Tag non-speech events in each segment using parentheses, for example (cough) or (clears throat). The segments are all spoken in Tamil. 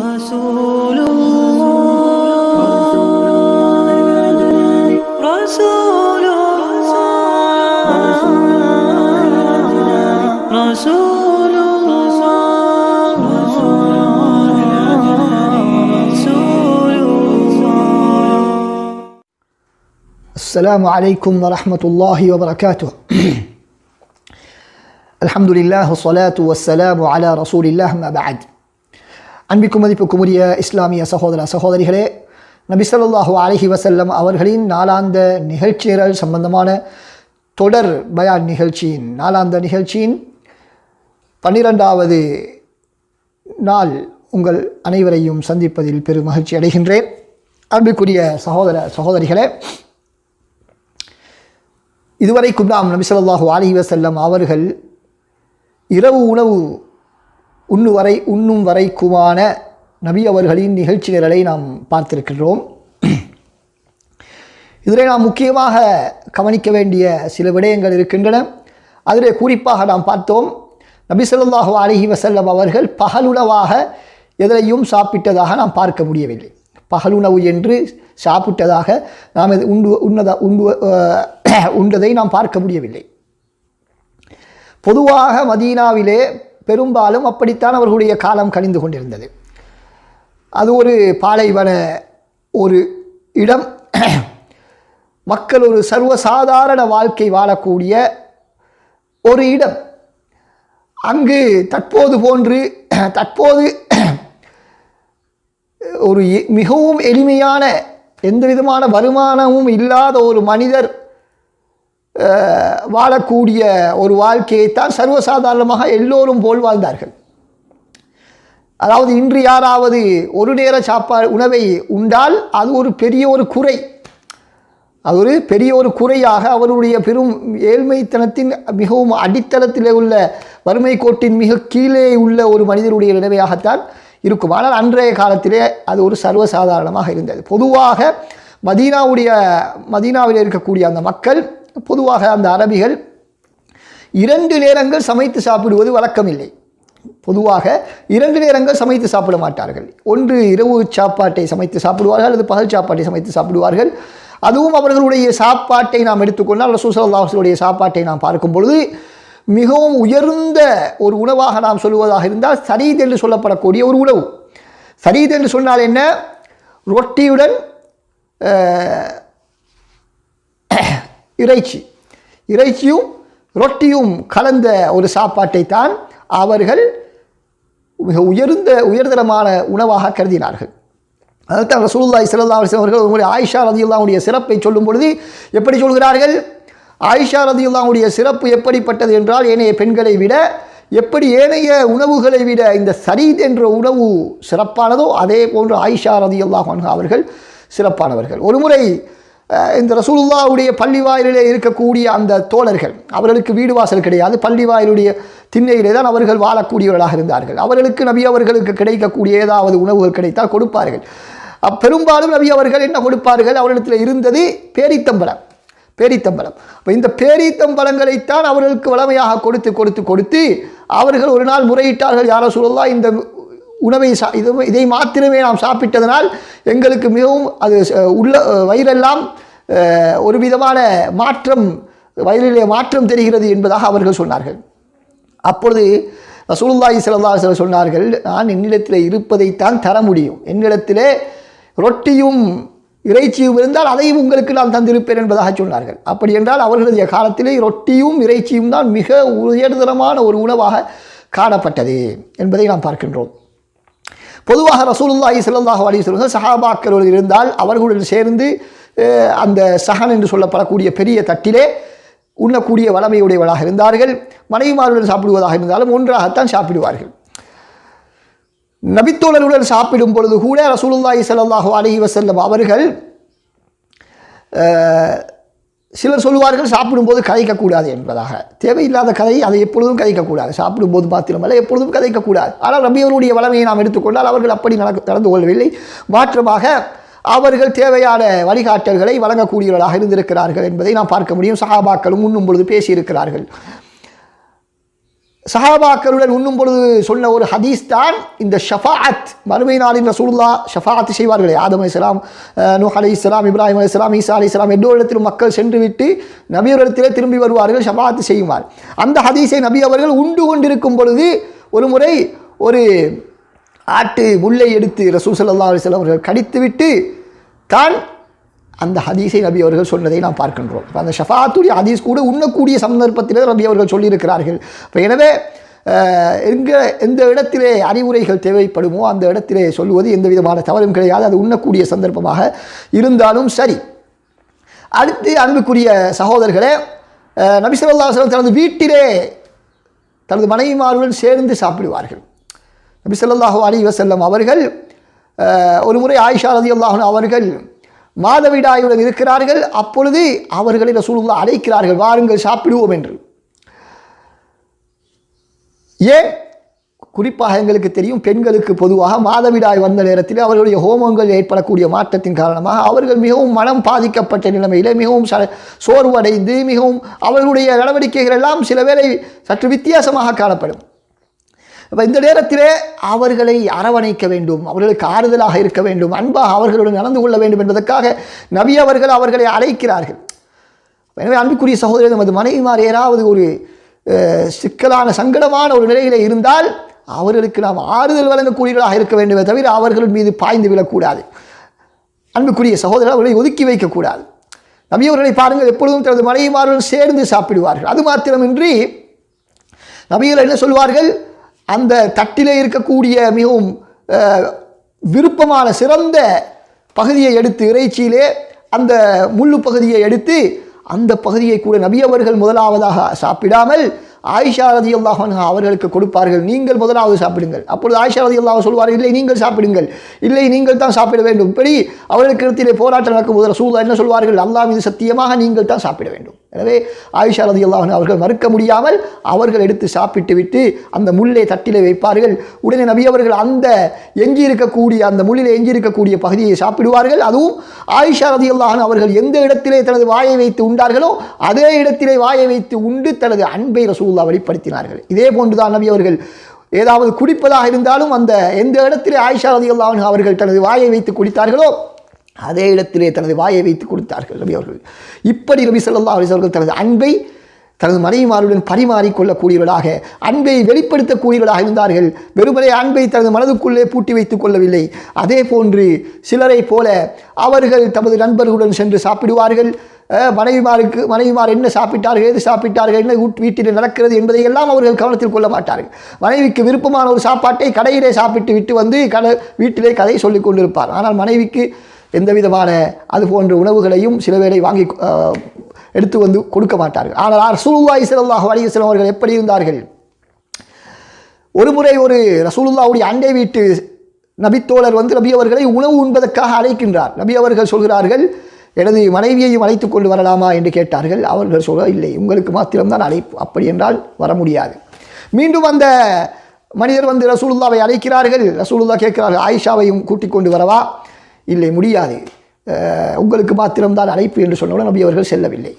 رسول الله رسول الله رسول الله السلام عليكم ورحمة الله وبركاته. (clears throat) الحمد لله والصلاة والسلام على رسول الله ما بعد. அன்பிக்கும் மதிப்புக்குரிய இஸ்லாமிய சகோதர சகோதரிகளே நபிசல்லாஹு அலஹி வசல்லம் அவர்களின் நாளாந்த நிகழ்ச்சிகள் சம்பந்தமான தொடர் பயான் நிகழ்ச்சியின் நாளாந்த நிகழ்ச்சியின் பன்னிரெண்டாவது நாள் உங்கள் அனைவரையும் சந்திப்பதில் பெரும் மகிழ்ச்சி அடைகின்றேன். அன்புக்குரிய சகோதர சகோதரிகளே இதுவரைக்கும் நாம் நபிசல்லாஹு அலஹி வசல்லம் அவர்கள் இரவு உணவு உண்ணு வரை உண்ணும் வரைக்குமான நபி அவர்களின் நிகழ்ச்சி நிரலை நாம் பார்த்திருக்கின்றோம் இதில் நாம் முக்கியமாக கவனிக்க வேண்டிய சில விடயங்கள் இருக்கின்றன அதிலே குறிப்பாக நாம் பார்த்தோம் நபி சொல்லாஹு அலைஹி வசல்லம் அவர்கள் பகலுணவாக எதிலையும் சாப்பிட்டதாக நாம் பார்க்க முடியவில்லை பகலுணவு என்று சாப்பிட்டதாக நாம் இது உண்டு உண்ணதா உண்டு உண்டதை நாம் பார்க்க முடியவில்லை பொதுவாக மதீனாவிலே பெரும்பாலும் அப்படித்தான் அவர்களுடைய காலம் கழிந்து கொண்டிருந்தது. அது ஒரு பாலைவன ஒரு இடம். (clears throat) மக்கள் ஒரு சர்வசாதாரண வாழ்க்கை வாழக்கூடிய ஒரு இடம். அங்கு தற்போது போன்று (clears throat) தற்போது (clears throat) ஒரு மிகவும் எளிமையான எந்த விதமான வருமானமும் இல்லாத ஒரு மனிதர் வாழக்கூடிய ஒரு வாழ்க்கையைத்தான் சர்வசாதாரணமாக எல்லோரும் போல் வாழ்ந்தார்கள். அதாவது இன்று யாராவது ஒரு நேர சாப்பாடு உணவை உண்டால் அது ஒரு பெரிய ஒரு குறை. அது ஒரு பெரிய ஒரு குறையாக அவருடைய பெரும் ஏழ்மைத்தனத்தின் மிகவும் அடித்தளத்திலே உள்ள வறுமை கோட்டின் மிக கீழே உள்ள ஒரு மனிதருடைய நிலைமையாகத்தான் இருக்கும். ஆனால் அன்றைய காலத்திலே அது ஒரு சர்வசாதாரணமாக இருந்தது. பொதுவாக மதீனாவுடைய மதீனாவில் இருக்கக்கூடிய அந்த மக்கள் பொதுவாக அந்த அரபிகள் இரண்டு நேரங்கள் சமைத்து சாப்பிடுவது வழக்கமில்லை. பொதுவாக இரண்டு நேரங்கள் சமைத்து சாப்பிட மாட்டார்கள். ஒன்று இரவு சாப்பாட்டை சமைத்து சாப்பிடுவார்கள் அல்லது பகல் சாப்பாட்டை சமைத்து சாப்பிடுவார்கள். அதுவும் அவர்களுடைய சாப்பாட்டை நாம் எடுத்துக்கொண்டால் ரசூசல்லாஹுடைய சாப்பாட்டை நாம் பார்க்கும் பொழுது மிகவும் உயர்ந்த ஒரு உணவாக நாம் சொல்லுவதாக இருந்தால் சரீத் என்று சொல்லப்படக்கூடிய ஒரு உணவு. சரீத் என்று சொன்னால் என்ன? ரொட்டியுடன் இறைச்சி. இறைச்சியும் ரொட்டியும் கலந்த ஒரு சாப்பாட்டை தான் அவர்கள் மிக உயர்ந்த உயர்தரமான உணவாக கருதினார்கள். அதுதான் ரசூலுல்லாஹி ஸல்லல்லாஹு அலைஹி அவர்கள் உங்களுடைய ஆயிஷா ரதியுல்லாவுடைய சிறப்பை சொல்லும் பொழுது எப்படி சொல்கிறார்கள்? ஆயிஷா ரதியுல்லாவுடைய சிறப்பு எப்படிப்பட்டது என்றால் ஏனைய பெண்களை விட எப்படி ஏனைய உணவுகளை விட இந்த சரீத் என்ற உணவு சிறப்பானதோ அதே போன்று ஆயிஷா ரதியுல்லாஹ் அவர்கள் சிறப்பானவர்கள். ஒருமுறை இந்த ரசூலுல்லாவுடைய பள்ளி வாயிலே இருக்கக்கூடிய அந்த தோழர்கள் அவர்களுக்கு வீடு வாசல் கிடையாது. பள்ளி வாயிலுடைய திண்ணையிலே தான் அவர்கள் வாழக்கூடியவர்களாக இருந்தார்கள். அவர்களுக்கு நபி அவர்களுக்கு கிடைக்கக்கூடிய ஏதாவது உணவுகள் கிடைத்தால் கொடுப்பார்கள். பெரும்பாலும் நபி அவர்கள் என்ன கொடுப்பார்கள்? அவர்களிடத்தில் இருந்தது பேரித்தம்பழம் பேரித்தம்பழம். அப்போ இந்த பேரித்தம்பழங்களைத்தான் அவர்களுக்கு வளமையாக கொடுத்து கொடுத்து கொடுத்து அவர்கள் ஒரு நாள் முறையிட்டார்கள் யாரோ சொல்லலாம் இந்த உணவை சா இது இதை மாத்திரமே நாம் சாப்பிட்டதனால் எங்களுக்கு மிகவும் அது உள்ள வயிறெல்லாம் ஒரு விதமான மாற்றம் வயிறிலே மாற்றம் தெரிகிறது என்பதாக அவர்கள் சொன்னார்கள். அப்பொழுது ரசூலுல்லாஹி ஸல்லல்லாஹு சில சொன்னார்கள் நான் என்னிடத்தில் இருப்பதைத்தான் தர முடியும். என்னிடத்திலே ரொட்டியும் இறைச்சியும் இருந்தால் அதையும் உங்களுக்கு நான் தந்திருப்பேன் என்பதாக சொன்னார்கள். அப்படி என்றால் அவர்களுடைய காலத்திலே ரொட்டியும் இறைச்சியும் தான் மிக உயர்தரமான ஒரு உணவாக காணப்பட்டது என்பதை நாம் பார்க்கின்றோம். பொதுவாக ரசூலுல்லாஹி ஸல்லல்லாஹு அலி வஸல்லம் சஹாபாக்கள் இருந்தால் அவர்களுடன் சேர்ந்து அந்த சஹன் என்று சொல்லப்படக்கூடிய பெரிய தட்டிலே உண்ணக்கூடிய வளமையுடையவளாக இருந்தார்கள். மனைவிமாருடன் சாப்பிடுவதாக இருந்தாலும் ஒன்றாகத்தான் சாப்பிடுவார்கள். நபித்தோழருடன் சாப்பிடும் பொழுது கூட ரசூலுல்லாஹி ஸல்லல்லாஹு அலைஹி வசல்லம் அவர்கள் சிலர் சொல்லுவார்கள் சாப்பிடும்போது கதைக்கக்கூடாது என்பதாக. தேவையில்லாத கதை அதை எப்பொழுதும் கதைக்கக்கூடாது சாப்பிடும்போது மாத்திரமல்ல எப்பொழுதும் கதைக்கக்கூடாது ஆனால் ரபியவருடைய வளமையை நாம் எடுத்துக்கொண்டால் அவர்கள் அப்படி நடக்க நடந்து கொள்ளவில்லை. மாற்றமாக அவர்கள் தேவையான வழிகாட்டல்களை வழங்கக்கூடியவர்களாக இருந்திருக்கிறார்கள் என்பதை நாம் பார்க்க முடியும். சஹாபாக்களும் உண்ணும் பொழுது பேசியிருக்கிறார்கள். சஹாபாக்களுடன் உண்ணும் பொழுது சொன்ன ஒரு ஹதீஸ் தான் இந்த ஷஃபாத் மறுமை நாளின் ரசூல்லா ஷஃபாத் செய்வார்களே. ஆதம் இஸ்லாம் நூஹ் அலி இஸ்லாம் இப்ராஹிம் அலைஹிஸ்ஸலாம் ஈசா அலைஹிஸ்ஸலாம் எல்லோரிடத்திலும் மக்கள் சென்று விட்டு நபியரிடத்திலே திரும்பி வருவார்கள் ஷஃபாத் செய்வார். அந்த ஹதீஸை நபி அவர்கள் உண்டு கொண்டிருக்கும் பொழுது ஒரு முறை ஒரு ஆட்டு முல்லை எடுத்து ரசூல் சல்லா அலைஹி அவர்கள் கடித்துவிட்டு தான் அந்த ஹதீஸை நபி அவர்கள் சொன்னதை நாம் பார்க்கின்றோம். இப்போ அந்த ஷஃபாத்துடைய ஹதீஸ் கூட உண்ணக்கூடிய சந்தர்ப்பத்திலே நபி அவர்கள் சொல்லியிருக்கிறார்கள். இப்போ எனவே எங்கே எந்த இடத்திலே அறிவுரைகள் தேவைப்படுமோ அந்த இடத்திலே சொல்லுவது எந்த விதமான தவறும் கிடையாது. அது உண்ணக்கூடிய சந்தர்ப்பமாக இருந்தாலும் சரி. அடுத்து அன்புக்குரிய சகோதரர்களே அஹ், தனது வீட்டிலே தனது மனைவிமாருடன் சேர்ந்து சாப்பிடுவார்கள். நபிசல்லாஹு அலி வசல்லம் அவர்கள் ஒரு முறை ஆயிஷா ரதி அல்லாஹன் அவர்கள் மாதவிடாயுடன் இருக்கிறார்கள். அப்பொழுது அவர்களை ரசூலுல்லா அழைக்கிறார்கள். வாருங்கள் சாப்பிடுவோம் என்று. ஏன்? குறிப்பாக எங்களுக்கு தெரியும் பெண்களுக்கு பொதுவாக மாதவிடாய் வந்த நேரத்தில் அவர்களுடைய ஹோமங்கள் ஏற்படக்கூடிய மாற்றத்தின் காரணமாக அவர்கள் மிகவும் மனம் பாதிக்கப்பட்ட நிலைமையில் மிகவும் ச சோர்வடைந்து மிகவும் அவர்களுடைய நடவடிக்கைகள் எல்லாம் சில வேளை சற்று வித்தியாசமாக காணப்படும். அப்ப இந்த நேரத்திலே அவர்களை அரவணைக்க வேண்டும் அவர்களுக்கு ஆறுதலாக இருக்க வேண்டும் அன்பாக அவர்களுடன் நடந்து கொள்ள வேண்டும் என்பதற்காக நபி அவர்கள் அவர்களை அழைக்கிறார்கள். எனவே அன்புக்குரிய சகோதரர் நமது மனைவிமார் ஏதாவது ஒரு சிக்கலான சங்கடமான ஒரு நிலையில் இருந்தால் அவர்களுக்கு நாம் ஆறுதல் வழங்கக்கூடியவர்களாக இருக்க வேண்டுமே தவிர அவர்கள் மீது பாய்ந்து விடக்கூடாது அன்புக்குரிய சகோதரர் அவர்களை ஒதுக்கி வைக்கக்கூடாது. நபியவர்களை பாருங்கள் எப்பொழுதும் தனது மனைவிமாருடன் சேர்ந்து சாப்பிடுவார்கள். அது மாத்திரமின்றி நபிகள் என்ன சொல்வார்கள்? அந்த தட்டிலே இருக்கக்கூடிய மிகவும் விருப்பமான சிறந்த பகுதியை எடுத்து இறைச்சியிலே அந்த முள்ளு பகுதியை எடுத்து அந்த பகுதியை கூட நபி அவர்கள் முதலாவதாக சாப்பிடாமல் ஆயிஷா ரதி அல்லாஹ் அவர்களுக்கு கொடுப்பார்கள். நீங்கள் முதலாவது சாப்பிடுங்கள். அப்பொழுது ஆயிஷா ரதி அல்லாஹ் சொல்வார்கள் இல்லை நீங்கள் சாப்பிடுங்கள். இல்லை நீங்கள் தான் சாப்பிட வேண்டும். இப்படி அவர்களுக்கு இடத்திலே போராட்டம் நடக்கும்போது ரசூலா என்ன சொல்வார்கள்? அல்லாஹ் இது சத்தியமாக நீங்கள் தான் சாப்பிட வேண்டும். எனவே ஆயிஷா ரதி அல்லாஹன் அவர்கள் மறுக்க முடியாமல் அவர்கள் எடுத்து சாப்பிட்டு விட்டு அந்த முல்லை தட்டிலே வைப்பார்கள். உடனே நபி அவர்கள் அந்த எஞ்சி இருக்கக்கூடிய அந்த முள்ளில் எஞ்சி இருக்கக்கூடிய பகுதியை சாப்பிடுவார்கள். அதுவும் ஆயிஷா ரதி அல்லாஹன் அவர்கள் எந்த இடத்திலே தனது வாயை வைத்து உண்டார்களோ அதே இடத்திலே வாயை வைத்து உண்டு தனது அன்பை ரசூல்லா வெளிப்படுத்தினார்கள். இதே போன்றுதான் நபி அவர்கள் ஏதாவது குடிப்பதாக இருந்தாலும் அந்த எந்த இடத்திலே ஆயிஷா ரதி அல்லாஹன் அவர்கள் தனது வாயை வைத்து குடித்தார்களோ அதே இடத்திலே தனது வாயை வைத்து கொடுத்தார்கள் ரவி அவர்கள். இப்படி ரவி ஸல்லல்லாஹு அலைஹி அவர்கள் தனது அன்பை தனது மனைவிமாருடன் பரிமாறிக்கொள்ளக்கூடியவர்களாக அன்பை வெளிப்படுத்தக்கூடியவர்களாக இருந்தார்கள். வெறுமனே அன்பை தனது மனதுக்குள்ளே பூட்டி வைத்துக் கொள்ளவில்லை. அதே போன்று சிலரை போல அவர்கள் தமது நண்பர்களுடன் சென்று சாப்பிடுவார்கள். மனைவிமாருக்கு மனைவிமார் என்ன சாப்பிட்டார்கள் எது சாப்பிட்டார்கள் என்ன வீட்டில் நடக்கிறது என்பதை எல்லாம் அவர்கள் கவனத்தில் கொள்ள மாட்டார்கள். மனைவிக்கு விருப்பமான ஒரு சாப்பாட்டை கடையிலே சாப்பிட்டு விட்டு வந்து கடை வீட்டிலே கதை சொல்லிக் கொண்டிருப்பார். ஆனால் மனைவிக்கு எந்த விதமான அது போன்ற உணவுகளையும் சில வேளை வாங்கி எடுத்து வந்து கொடுக்க மாட்டார்கள். ஆனால் ரசூலுல்லாஹி ஸல்லல்லாஹு அலைஹி அவர்கள் எப்படி இருந்தார்கள்? ஒரு முறை ஒரு ரசூலுல்லாவுடைய அண்டை வீட்டு நபித்தோழர் வந்து நபி அவர்களை உணவு உண்பதற்காக அழைக்கின்றார். நபி அவர்கள் சொல்கிறார்கள் எனது மனைவியையும் அழைத்து கொண்டு வரலாமா? என்று கேட்டார்கள். அவர்கள் சொல்ல இல்லை உங்களுக்கு மாத்திரம்தான் அழைப்பு. அப்படி என்றால் வர முடியாது. மீண்டும் அந்த மனிதர் வந்து ரசூலுல்லாவை அழைக்கிறார்கள். ரசூலுல்லா கேட்கிறார்கள் ஆயிஷாவையும் கூட்டிக் கொண்டு வரவா? இல்லை முடியாது. உங்களுக்கு மாத்திரம்தான் அழைப்பு என்று சொன்னவுடன் நபி அவர்கள் செல்லவில்லை.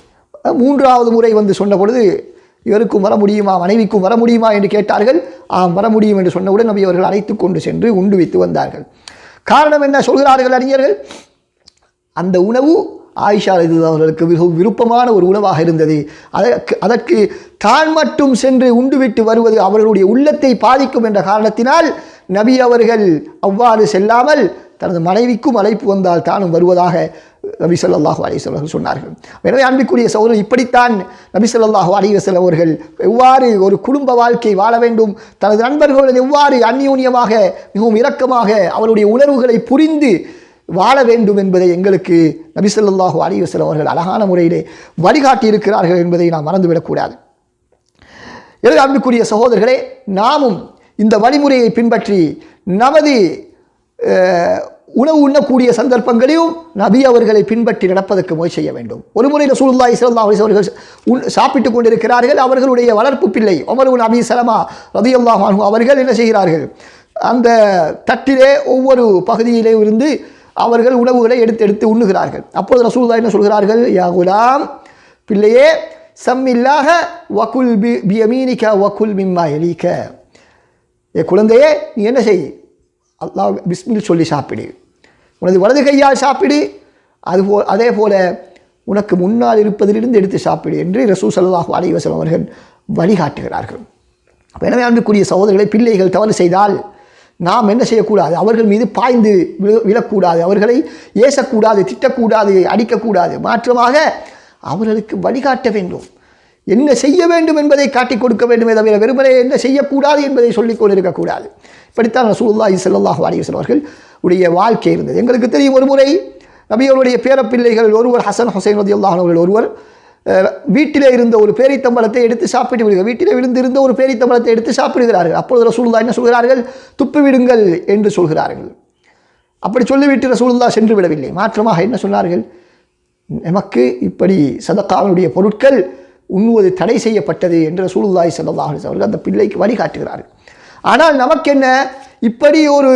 மூன்றாவது முறை வந்து சொன்ன பொழுது இவருக்கும் வர முடியுமா மனைவிக்கும் வர முடியுமா என்று கேட்டார்கள். ஆம் வர முடியும் என்று சொன்னவுடன் நபி அவர்கள் அழைத்து கொண்டு சென்று உண்டு வைத்து வந்தார்கள். காரணம் என்ன சொல்கிறார்கள் அறிஞர்கள்? அந்த உணவு ஆயிஷா இது அவர்களுக்கு மிகவும் விருப்பமான ஒரு உணவாக இருந்தது. அதற்கு அதற்கு தான் மட்டும் சென்று உண்டுவிட்டு வருவது அவர்களுடைய உள்ளத்தை பாதிக்கும் என்ற காரணத்தினால் நபி அவர்கள் அவ்வாறு செல்லாமல் தனது மனைவிக்கும் அழைப்பு வந்தால் தானும் வருவதாக நபி ஸல்லல்லாஹு அலைஹி அவர்கள் சொன்னார்கள். எனவே அன்பிற்குரிய சகோதரர் இப்படித்தான் நபி ஸல்லல்லாஹு அலைஹி அவர்கள் எவ்வாறு ஒரு குடும்ப வாழ்க்கை வாழ வேண்டும் தனது நண்பர்களுடன் எவ்வாறு அந்யூன்யமாக மிகவும் இரக்கமாக அவருடைய உணர்வுகளை புரிந்து வாழ வேண்டும் என்பதை எங்களுக்கு நபிசல்லாஹு அலிவசல் அவர்கள் அழகான முறையிலே வழிகாட்டியிருக்கிறார்கள் என்பதை நாம் மறந்துவிடக்கூடாது. எனவே அன்புக்குரிய சகோதரர்களே நாமும் இந்த வழிமுறையை பின்பற்றி நமது உணவு உண்ணக்கூடிய சந்தர்ப்பங்களையும் நபி அவர்களை பின்பற்றி நடப்பதற்கு முயற்சி செய்ய வேண்டும். ஒரு முறை ரசூலுல்லாஹி இஸ்லா அவர்கள் உண் சாப்பிட்டுக் கொண்டிருக்கிறார்கள். அவர்களுடைய வளர்ப்பு பிள்ளை உமர் பின் அபி சலமா ரதியல்லாஹு அவர்கள் என்ன செய்கிறார்கள்? அந்த தட்டிலே ஒவ்வொரு பகுதியிலே இருந்து அவர்கள் உணவுகளை எடுத்து எடுத்து உண்ணுகிறார்கள். அப்போது ரசூல்லா என்ன சொல்கிறார்கள்? யா குலாம் பிள்ளையே சம்மில்லாக வகுல் பி பியமீனிக்க வகுல் மிம்மா எலிக்க. ஏ குழந்தையே நீ என்ன செய்? அல்லாஹ் பிஸ்மில் சொல்லி சாப்பிடு. உனது வலது கையால் சாப்பிடு அதுபோ அதே போல் உனக்கு முன்னால் இருப்பதிலிருந்து எடுத்து சாப்பிடு என்று ரசூ சல்லாஹூ அலைவசம் அவர்கள் வழிகாட்டுகிறார்கள். அப்ப எனவே அன்புக்குரிய சகோதரர்களை பிள்ளைகள் தவறு செய்தால் நாம் என்ன செய்யக்கூடாது? அவர்கள் மீது பாய்ந்து விழ- விழக்கூடாது. அவர்களை ஏசக்கூடாது திட்டக்கூடாது அடிக்கக்கூடாது. மாற்றமாக அவர்களுக்கு வழிகாட்ட வேண்டும். என்ன செய்ய வேண்டும் என்பதை காட்டிக் கொடுக்க வேண்டுமே தவிர வெறுமனே என்ன செய்யக்கூடாது என்பதை சொல்லிக் கொண்டிருக்கக்கூடாது. இப்படித்தான் ரசூல்லாஹி சல்லாஹ் அலைஹி அவர்கள் உடைய வாழ்க்கை இருந்தது. எங்களுக்கு தெரியும் ஒரு முறை நபியவருடைய பேரப்பிள்ளைகள் ஒருவர் ஹசன் ஹுசைன் ரதி அவர்கள் ஒருவர் வீட்டிலே இருந்த ஒரு பேரித்தம்பளத்தை எடுத்து சாப்பிட்டு விடுகிறார். வீட்டிலே விழுந்திருந்த ஒரு பேரித்தம்பளத்தை எடுத்து சாப்பிடுகிறார்கள். அப்பொழுது ரசூல்லா என்ன சொல்கிறார்கள்? துப்பி விடுங்கள் என்று சொல்கிறார்கள். அப்படி சொல்லிவிட்டு ரசூலுல்லா சென்று விடவில்லை. மாற்றமாக என்ன சொன்னார்கள்? நமக்கு இப்படி சதக்காவினுடைய பொருட்கள் உண்ணுவது தடை செய்யப்பட்டது என்று ரசூலுல்லாஹி ஸல்லல்லாஹு அவர்கள் அந்த பிள்ளைக்கு வழிகாட்டுகிறார்கள். ஆனால் நமக்கென்ன? இப்படி ஒரு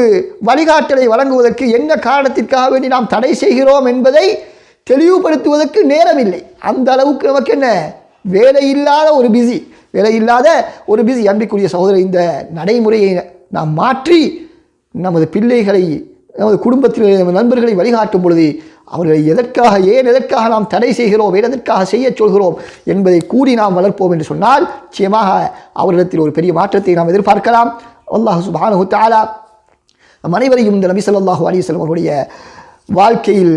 வழிகாட்டலை வழங்குவதற்கு என்ன காரணத்திற்காக வேண்டி நாம் தடை செய்கிறோம் என்பதை தெளிவுபடுத்துவதற்கு நேரமில்லை. அந்த அளவுக்கு நமக்கு என்ன வேலை இல்லாத ஒரு பிஸி வேலை இல்லாத ஒரு பிஸி அன்பிற்குரிய சகோதரர் இந்த நடைமுறையை நாம் மாற்றி நமது பிள்ளைகளை நமது குடும்பத்தில் நமது நண்பர்களை வழிகாட்டும் பொழுது அவர்களை எதற்காக ஏன் எதற்காக நாம் தடை செய்கிறோம் ஏன் எதற்காக செய்யச் சொல்கிறோம் என்பதை கூறி நாம் வளர்ப்போம் என்று சொன்னால் நிச்சயமாக அவரிடத்தில் ஒரு பெரிய மாற்றத்தை நாம் எதிர்பார்க்கலாம். அல்லாஹ் சுபானு தாலா நம் அனைவரையும் இந்த நபி ஸல்லல்லாஹு அலைஹி அவருடைய வாழ்க்கையில்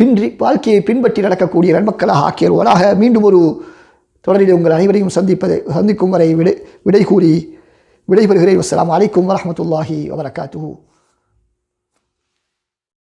பின்றி வாழ்க்கையை பின்பற்றி நடக்கக்கூடிய நண்பக்களாக ஆக்கியவர்களாக மீண்டும் ஒரு தொடரில் உங்கள் அனைவரையும் சந்திப்பதை சந்திக்கும் வரை விடை விடை கூறி விடைபெறுகிறேன். அஸ்லாம் அலைக்கும் வரமத்துல்லாஹி வபரகாத்துஹு.